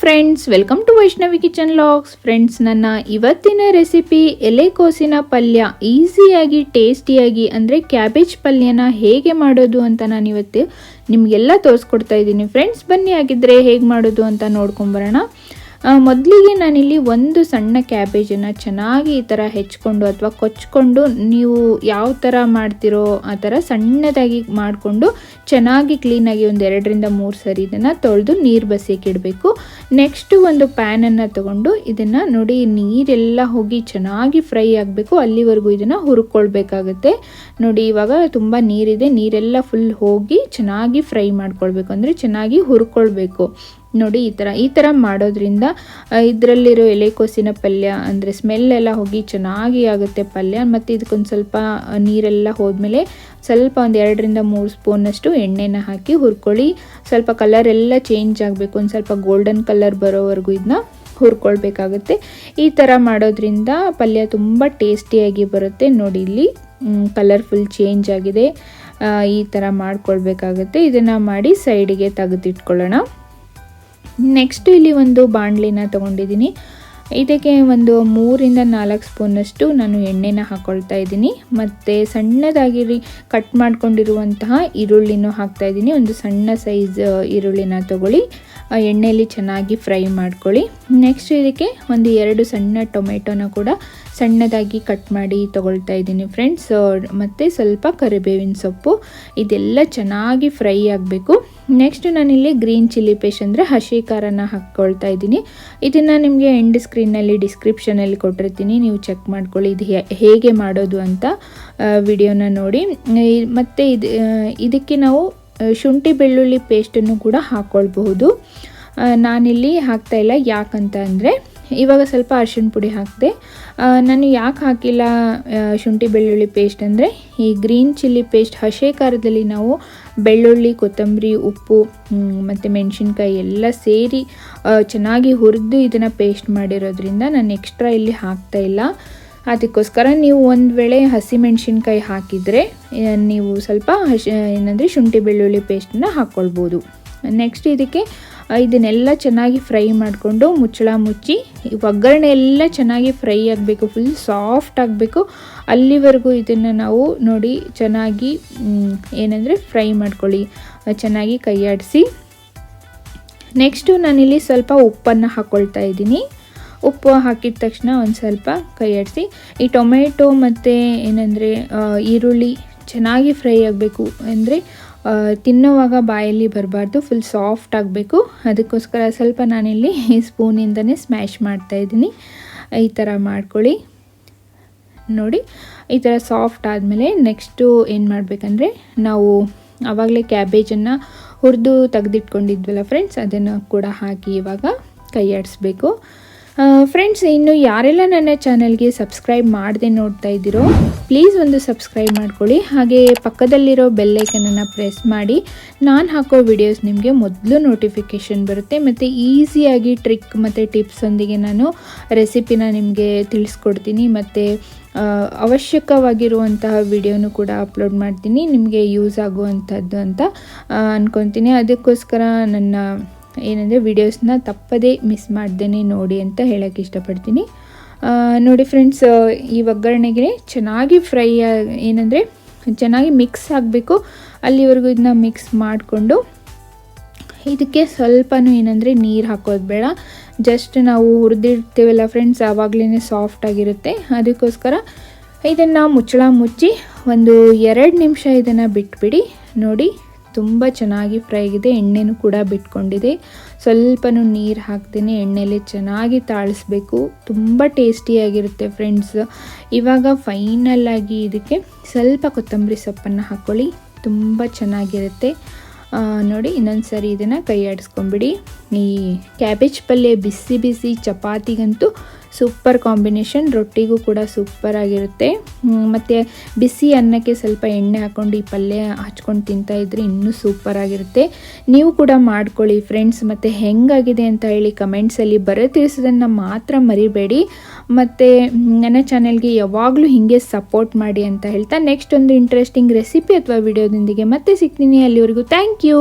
Friends welcome to Vaishnavi kitchen vlogs friends ನನ್ನ ಇವತ್ತಿನ recipe ಎಲೆಕೋಸಿನ ಪಲ್ಯ ಈಸಿಯಾಗಿ ಟೇಸ್ಟಿಯಾಗಿ ಅಂದರೆ ಕ್ಯಾಬೇಜ್ ಪಲ್ಯನ ಹೇಗೆ ಮಾಡೋದು ಅಂತ ನಾನು ಇವತ್ತು ನಿಮಗೆಲ್ಲ ತೋರಿಸ್ಕೊಡ್ತಾ ಇದ್ದೀನಿ. ಫ್ರೆಂಡ್ಸ್ ಬನ್ನಿ ಆಗಿದ್ದರೆ ಹೇಗೆ ಮಾಡೋದು ಅಂತ ನೋಡ್ಕೊಂಬರೋಣ. ಮೊದಲಿಗೆ ನಾನಿಲ್ಲಿ ಒಂದು ಸಣ್ಣ ಕ್ಯಾಬೇಜನ್ನು ಚೆನ್ನಾಗಿ ಈ ಥರ ಹೆಚ್ಕೊಂಡು ಅಥವಾ ಕೊಚ್ಕೊಂಡು ನೀವು ಯಾವ ಥರ ಮಾಡ್ತಿರೋ ಆ ಥರ ಸಣ್ಣದಾಗಿ ಮಾಡಿಕೊಂಡು ಚೆನ್ನಾಗಿ ಕ್ಲೀನಾಗಿ ಒಂದು ಎರಡರಿಂದ ಮೂರು ಸರಿ ಇದನ್ನು ತೊಳೆದು ನೀರು ಬಸಿಯಕ್ಕೆ ಇಡಬೇಕು. ನೆಕ್ಸ್ಟು ಒಂದು ಪ್ಯಾನನ್ನು ತಗೊಂಡು ಇದನ್ನು ನೋಡಿ ನೀರೆಲ್ಲ ಹೋಗಿ ಚೆನ್ನಾಗಿ ಫ್ರೈ ಆಗಬೇಕು. ಅಲ್ಲಿವರೆಗೂ ಇದನ್ನು ಹುರ್ಕೊಳ್ಬೇಕಾಗುತ್ತೆ. ನೋಡಿ ಇವಾಗ ತುಂಬ ನೀರಿದೆ. ನೀರೆಲ್ಲ ಫುಲ್ ಹೋಗಿ ಚೆನ್ನಾಗಿ ಫ್ರೈ ಮಾಡ್ಕೊಳ್ಬೇಕು. ಅಂದರೆ ಚೆನ್ನಾಗಿ ಹುರ್ಕೊಳ್ಬೇಕು. ನೋಡಿ, ಈ ಥರ ಈ ಥರ ಮಾಡೋದ್ರಿಂದ ಇದರಲ್ಲಿರೋ ಎಲೆಕೋಸಿನ ಪಲ್ಯ, ಅಂದರೆ ಸ್ಮೆಲ್ ಎಲ್ಲ ಹೋಗಿ ಚೆನ್ನಾಗಿ ಆಗುತ್ತೆ ಪಲ್ಯ. ಮತ್ತು ಇದಕ್ಕೊಂದು ಸ್ವಲ್ಪ ನೀರೆಲ್ಲ ಹೋದ್ಮೇಲೆ ಸ್ವಲ್ಪ ಒಂದು ಎರಡರಿಂದ ಮೂರು ಸ್ಪೂನಷ್ಟು ಎಣ್ಣೆನ ಹಾಕಿ ಹುರ್ಕೊಳ್ಳಿ. ಸ್ವಲ್ಪ ಕಲರ್ ಎಲ್ಲ ಚೇಂಜ್ ಆಗಬೇಕು. ಒಂದು ಸ್ವಲ್ಪ ಗೋಲ್ಡನ್ ಕಲರ್ ಬರೋವರೆಗೂ ಇದನ್ನ ಹುರ್ಕೊಳ್ಬೇಕಾಗುತ್ತೆ. ಈ ಥರ ಮಾಡೋದ್ರಿಂದ ಪಲ್ಯ ತುಂಬ ಟೇಸ್ಟಿಯಾಗಿ ಬರುತ್ತೆ. ನೋಡಿ, ಇಲ್ಲಿ ಕಲರ್ಫುಲ್ ಚೇಂಜ್ ಆಗಿದೆ. ಈ ಥರ ಮಾಡ್ಕೊಳ್ಬೇಕಾಗುತ್ತೆ. ಇದನ್ನು ಮಾಡಿ ಸೈಡಿಗೆ ತೆಗೆದಿಟ್ಕೊಳ್ಳೋಣ. ನೆಕ್ಸ್ಟ್ ಇಲ್ಲಿ ಒಂದು ಬಾಣಲಿನ ತೊಗೊಂಡಿದ್ದೀನಿ. ಇದಕ್ಕೆ ಒಂದು ಮೂರಿಂದ ನಾಲ್ಕು ಸ್ಪೂನಷ್ಟು ನಾನು ಎಣ್ಣೆನ ಹಾಕ್ಕೊಳ್ತಾ ಇದ್ದೀನಿ. ಮತ್ತು ಸಣ್ಣದಾಗಿ ಕಟ್ ಮಾಡ್ಕೊಂಡಿರುವಂತಹ ಈರುಳ್ಳಿನೂ ಹಾಕ್ತಾ ಇದ್ದೀನಿ. ಒಂದು ಸಣ್ಣ ಸೈಜ್ ಈರುಳ್ಳಿನ ತಗೊಳ್ಳಿ. ಎಣ್ಣೆಯಲ್ಲಿ ಚೆನ್ನಾಗಿ ಫ್ರೈ ಮಾಡ್ಕೊಳ್ಳಿ. ನೆಕ್ಸ್ಟ್ ಇದಕ್ಕೆ ಒಂದು ಎರಡು ಸಣ್ಣ ಟೊಮೆಟೊನ ಕೂಡ ಸಣ್ಣದಾಗಿ ಕಟ್ ಮಾಡಿ ತೊಗೊಳ್ತಾ ಇದ್ದೀನಿ ಫ್ರೆಂಡ್ಸ್ ಮತ್ತು ಸ್ವಲ್ಪ ಕರಿಬೇವಿನ ಸೊಪ್ಪು, ಇದೆಲ್ಲ ಚೆನ್ನಾಗಿ ಫ್ರೈ ಆಗಬೇಕು. ನೆಕ್ಸ್ಟ್ ನಾನಿಲ್ಲಿ ಗ್ರೀನ್ ಚಿಲ್ಲಿ ಪೇಸ್ಟ್ ಅಂದರೆ ಹಸಿ ಖಾರನ ಹಾಕ್ಕೊಳ್ತಾ ಇದ್ದೀನಿ. ಇದನ್ನು ನಿಮಗೆ ಎಂಡ್ ಸ್ಕ್ರೀನಲ್ಲಿ ಡಿಸ್ಕ್ರಿಪ್ಷನಲ್ಲಿ ಕೊಟ್ಟಿರ್ತೀನಿ. ನೀವು ಚೆಕ್ ಮಾಡ್ಕೊಳ್ಳಿ ಇದು ಹೇಗೆ ಮಾಡೋದು ಅಂತ ವಿಡಿಯೋನ ನೋಡಿ. ಮತ್ತು ಇದು ಇದಕ್ಕೆ ನಾವು ಶುಂಠಿ ಬೆಳ್ಳುಳ್ಳಿ ಪೇಸ್ಟನ್ನು ಕೂಡ ಹಾಕ್ಕೊಳ್ಬಹುದು ನಾನಿಲ್ಲಿ ಹಾಕ್ತಾ ಇಲ್ಲ, ಯಾಕಂತ ಅಂದರೆ ಇವಾಗ ಸ್ವಲ್ಪ ಅರಿಶಿಣ ಪುಡಿ ಹಾಕಿದೆ. ನಾನು ಯಾಕೆ ಹಾಕಿಲ್ಲ ಶುಂಠಿ ಬೆಳ್ಳುಳ್ಳಿ ಪೇಸ್ಟ್ ಅಂದರೆ ಈ ಗ್ರೀನ್ ಚಿಲ್ಲಿ ಪೇಸ್ಟ್ ಹಸೆ ಖಾರದಲ್ಲಿ ನಾವು ಬೆಳ್ಳುಳ್ಳಿ, ಕೊತ್ತಂಬರಿ, ಉಪ್ಪು ಮತ್ತು ಮೆಣಸಿನ್ಕಾಯಿ ಎಲ್ಲ ಸೇರಿ ಚೆನ್ನಾಗಿ ಹುರಿದು ಇದನ್ನು ಪೇಸ್ಟ್ ಮಾಡಿರೋದ್ರಿಂದ ನಾನು ಎಕ್ಸ್ಟ್ರಾ ಇಲ್ಲಿ ಹಾಕ್ತಾ ಇಲ್ಲ. ಅದಕ್ಕೋಸ್ಕರ ನೀವು ಒಂದು ವೇಳೆ ಹಸಿಮೆಣಸಿನ್ಕಾಯಿ ಹಾಕಿದರೆ ನೀವು ಸ್ವಲ್ಪ ಹಸಿ, ಏನಂದರೆ ಶುಂಠಿ ಬೆಳ್ಳುಳ್ಳಿ ಪೇಸ್ಟನ್ನ ಹಾಕ್ಕೊಳ್ಬೋದು ನೆಕ್ಸ್ಟ್ ಇದಕ್ಕೆ ಇದನ್ನೆಲ್ಲ ಚೆನ್ನಾಗಿ ಫ್ರೈ ಮಾಡಿಕೊಂಡು ಮುಚ್ಚಳ ಮುಚ್ಚಿ ಒಗ್ಗರಣೆ ಎಲ್ಲ ಚೆನ್ನಾಗಿ ಫ್ರೈ ಆಗಬೇಕು ಫುಲ್ ಸಾಫ್ಟ್ ಆಗಬೇಕು. ಅಲ್ಲಿವರೆಗೂ ಇದನ್ನು ನಾವು ನೋಡಿ ಚೆನ್ನಾಗಿ ಏನಂದರೆ ಫ್ರೈ ಮಾಡ್ಕೊಳ್ಳಿ ಚೆನ್ನಾಗಿ ಕೈಯಾಡಿಸಿ ನೆಕ್ಸ್ಟು ನಾನಿಲ್ಲಿ ಸ್ವಲ್ಪ ಉಪ್ಪನ್ನು ಹಾಕ್ಕೊಳ್ತಾ ಇದ್ದೀನಿ. ಉಪ್ಪು ಹಾಕಿದ ತಕ್ಷಣ ಒಂದು ಸ್ವಲ್ಪ ಕೈ ಆಡಿಸಿ. ಈ ಟೊಮೆಟೊ ಮತ್ತು ಏನಂದರೆ ಈರುಳ್ಳಿ ಚೆನ್ನಾಗಿ ಫ್ರೈ ಆಗಬೇಕು ಅಂದರೆ ತಿನ್ನೋವಾಗ ಬಾಯಲ್ಲಿ ಬರಬಾರ್ದು ಫುಲ್ ಸಾಫ್ಟ್ ಆಗಬೇಕು. ಅದಕ್ಕೋಸ್ಕರ ಸ್ವಲ್ಪ ನಾನಿಲ್ಲಿ ಸ್ಪೂನಿಂದನೇ ಸ್ಮ್ಯಾಶ್ ಮಾಡ್ತಾಯಿದ್ದೀನಿ ಈ ಥರ ಮಾಡ್ಕೊಳ್ಳಿ. ನೋಡಿ, ಈ ಥರ ಸಾಫ್ಟ್ ಆದಮೇಲೆ ನೆಕ್ಸ್ಟು ಏನು ಮಾಡಬೇಕಂದ್ರೆ, ನಾವು ಆವಾಗಲೇ ಕ್ಯಾಬೇಜನ್ನು ಹುರಿದು ತೆಗೆದಿಟ್ಕೊಂಡಿದ್ವಲ್ಲ ಫ್ರೆಂಡ್ಸ್ ಅದನ್ನು ಕೂಡ ಹಾಕಿ ಇವಾಗ ಕೈ ಆಡಿಸ್ಬೇಕು. ಫ್ರೆಂಡ್ಸ್ ಇನ್ನು ಯಾರೆಲ್ಲ ನನ್ನ ಚಾನಲ್ಗೆ ಸಬ್ಸ್ಕ್ರೈಬ್ ಮಾಡದೆ ನೋಡ್ತಾ ಇದ್ದೀರೋ ಪ್ಲೀಸ್ ಒಂದು ಸಬ್ಸ್ಕ್ರೈಬ್ ಮಾಡ್ಕೊಳ್ಳಿ. ಹಾಗೆ ಪಕ್ಕದಲ್ಲಿರೋ ಬೆಲ್ಲೈಕನನ್ನು ಪ್ರೆಸ್ ಮಾಡಿ. ನಾನು ಹಾಕೋ ವಿಡಿಯೋಸ್ ನಿಮಗೆ ಮೊದಲು ನೋಟಿಫಿಕೇಷನ್ ಬರುತ್ತೆ. ಮತ್ತು ಈಸಿಯಾಗಿ ಟ್ರಿಕ್ ಮತ್ತು ಟಿಪ್ಸೊಂದಿಗೆ ನಾನು ರೆಸಿಪಿನ ನಿಮಗೆ ತಿಳಿಸ್ಕೊಡ್ತೀನಿ. ಮತ್ತು ಅವಶ್ಯಕವಾಗಿರುವಂತಹ ವಿಡಿಯೋನು ಕೂಡ ಅಪ್ಲೋಡ್ ಮಾಡ್ತೀನಿ. ನಿಮಗೆ ಯೂಸ್ ಆಗುವಂಥದ್ದು ಅಂತ ಅಂದ್ಕೊತೀನಿ ಅದಕ್ಕೋಸ್ಕರ ನನ್ನ ಏನಂದರೆ ವಿಡಿಯೋಸ್ನ ತಪ್ಪದೇ ಮಿಸ್ ಮಾಡ್ದೇ ನೋಡಿ ಅಂತ ಹೇಳೋಕ್ಕೆ ಇಷ್ಟಪಡ್ತೀನಿ. ನೋಡಿ ಫ್ರೆಂಡ್ಸ್ ಈ ಒಗ್ಗರಣೆಗೆ ಚೆನ್ನಾಗಿ ಫ್ರೈ ಏನಂದರೆ ಚೆನ್ನಾಗಿ ಮಿಕ್ಸ್ ಆಗಬೇಕು. ಅಲ್ಲಿವರೆಗೂ ಇದನ್ನ ಮಿಕ್ಸ್ ಮಾಡಿಕೊಂಡು ಇದಕ್ಕೆ ಸ್ವಲ್ಪನೂ ಏನಂದರೆ ನೀರು ಹಾಕೋದು ಬೇಡ. ಜಸ್ಟ್ ನಾವು ಹುರಿದಿರ್ತೀವಲ್ಲ ಫ್ರೆಂಡ್ಸ್ ಆವಾಗಲೇ ಸಾಫ್ಟ್ ಆಗಿರುತ್ತೆ. ಅದಕ್ಕೋಸ್ಕರ ಇದನ್ನು ಮುಚ್ಚಳ ಮುಚ್ಚಿ ಒಂದು ಎರಡು ನಿಮಿಷ ಇದನ್ನು ಬಿಟ್ಬಿಡಿ. ನೋಡಿ. ತುಂಬ ಚೆನ್ನಾಗಿ ಫ್ರೈ ಆಗಿದೆ. ಎಣ್ಣೆನೂ ಕೂಡ ಬಿಟ್ಕೊಂಡಿದೆ. ಸ್ವಲ್ಪನೂ ನೀರು ಹಾಕ್ತೀನಿ. ಎಣ್ಣೆಲಿ ಚೆನ್ನಾಗಿ ತಾಳಿಸ್ಬೇಕು. ತುಂಬ ಟೇಸ್ಟಿಯಾಗಿರುತ್ತೆ ಫ್ರೆಂಡ್ಸ್ ಇವಾಗ ಫೈನಲ್ ಆಗಿ ಇದಕ್ಕೆ ಸ್ವಲ್ಪ ಕೊತ್ತಂಬರಿ ಸೊಪ್ಪನ್ನು ಹಾಕ್ಕೊಳ್ಳಿ ತುಂಬ ಚೆನ್ನಾಗಿರುತ್ತೆ. ನೋಡಿ ಇನ್ನೊಂದು ಸರಿ ಇದನ್ನು ಕೈ ಆಡಿಸ್ಕೊಂಬಿಡಿ ಈ ಕ್ಯಾಬೇಜ್ ಪಲ್ಯ ಬಿಸಿ ಬಿಸಿ ಚಪಾತಿಗಂತೂ ಸೂಪರ್ ಕಾಂಬಿನೇಷನ್, ರೊಟ್ಟಿಗೂ ಕೂಡ ಸೂಪರ್ ಆಗಿರುತ್ತೆ. ಮತ್ತು ಬಿಸಿ ಅನ್ನಕ್ಕೆ ಸ್ವಲ್ಪ ಎಣ್ಣೆ ಹಾಕ್ಕೊಂಡು ಈ ಪಲ್ಯ ಹಚ್ಕೊಂಡು ತಿಂತಾ ಇದ್ರೆ ಇನ್ನೂ ಸೂಪರ್ ಆಗಿರುತ್ತೆ. ನೀವು ಕೂಡ ಮಾಡ್ಕೊಳ್ಳಿ ಫ್ರೆಂಡ್ಸ್, ಮತ್ತು ಹೆಂಗಾಗಿದೆ ಅಂತ ಹೇಳಿ ಕಮೆಂಟ್ಸಲ್ಲಿ ಬರೋ ತಿಳಿಸೋದನ್ನು ಮಾತ್ರ ಮರಿಬೇಡಿ. ಮತ್ತು ನನ್ನ ಚಾನೆಲ್ಗೆ ಯಾವಾಗಲೂ ಹೀಗೆ ಸಪೋರ್ಟ್ ಮಾಡಿ ಅಂತ ಹೇಳ್ತಾ, ನೆಕ್ಸ್ಟ್ ಒಂದು ಇಂಟ್ರೆಸ್ಟಿಂಗ್ ರೆಸಿಪಿ ಅಥವಾ ವಿಡಿಯೋದೊಂದಿಗೆ ಮತ್ತೆ ಸಿಗ್ತೀನಿ. ಅಲ್ಲಿವರೆಗೂ ಥ್ಯಾಂಕ್ ಯು